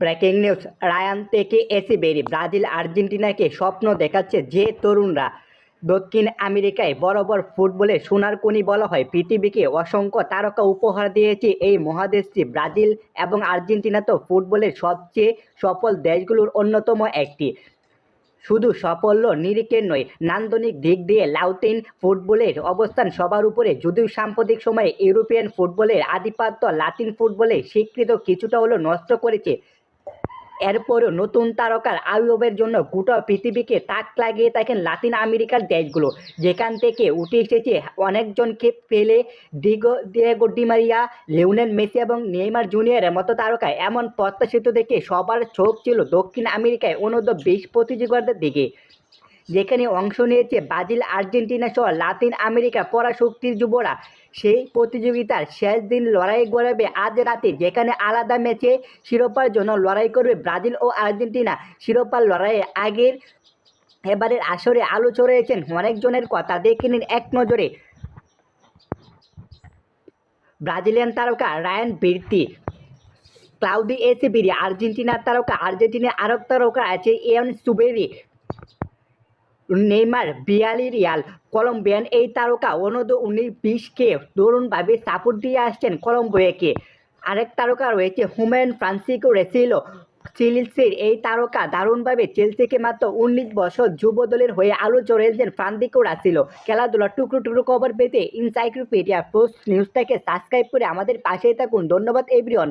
Breaking news, Ryan থেকে এসে বেরি, Brazil আর্জেন্টিনাকে স্বপ্ন দেখাচ্ছে যে তরুণরা। দক্ষিণ আমেরিকায় বরাবর ফুটবলে সোনার কোনি বলা হয়। পৃথিবীকে অসংখ্য তারকা উপহার দিয়েছে এই মহাদেশটি। ব্রাজিল এবং আর্জেন্টিনা তো ফুটবলের সবচেয়ে সফল দেশগুলোর অন্যতম একটি। শুধু সাফল্য নিরিখের নয়, নান্দনিক দিক দিয়ে লাউতিন ফুটবলের অবস্থান সবার উপরে। যদিও সাম্প্রতিক সময়ে ইউরোপিয়ান ফুটবলের আধিপত্য লাতিন ফুটবলে স্বীকৃত কিছুটা হলো নষ্ট করেছে এরপরও নতুন তারকার আবির্ভাবের জন্য গোটা পৃথিবীকে তাক লাগিয়ে থাকেন লাতিন আমেরিকার দেশগুলো। যেখান থেকে উঠে এসেছে অনেকজনকে Pele Diego, Diego Di Maria Lionel Messi এবং নেইমার জুনিয়রের মতো তারকা। এমন প্রত্যাশিত দেখে সবার চোখ ছিল দক্ষিণ আমেরিকায় অনূর্ধ্ব বিশ প্রতিযোগিতার দিকে। যেখানে অংশ নিয়েছে ব্রাজিল, আর্জেন্টিনা সহ লাতিন আমেরিকা পরাশক্তির যুবরা। সেই প্রতিযোগিতার শেষ দিন লড়াই গড়াবে আজ রাতে, যেখানে আলাদা ম্যাচে শিরোপার জন্য লড়াই করবে ব্রাজিল ও আর্জেন্টিনা। শিরোপার লড়াইয়ের আগের এবারের আসরে আলো ছড়িয়েছেন অনেকজনের কথা। দেখে নিন এক নজরে। ব্রাজিলিয়ান তারকা রায়ান বির্তি। ক্লাউডি এসিবিরি আর্জেন্টিনার তারকা, আর্জেন্টিনার আরব তারকা আছে এন সুবেরি। নেইমার বিয়ালি রিয়াল, কলম্বিয়ান এই তারকা অনূর্ধ্ব উনিশ বিশকে দারুণভাবে সাপোর্ট দিয়ে আসছেন কলম্বিয়াকে। আরেক তারকা রয়েছে হুমেন ফ্রান্সিকো রেসিলো চিলসির এই তারকা দারুণভাবে চেলসিকে মাত্র উনিশ বছর যুব দলের হয়ে আলো চড়িয়েছেন ফ্রান্সিকো রাসিলো। খেলাধুলা টুকরো টুকরো খবর পেতে ইনসাইক্লোপিডিয়া পোস্ট নিউজটাকে সাবস্ক্রাইব করে আমাদের পাশেই থাকুন। ধন্যবাদ এভরিওয়ান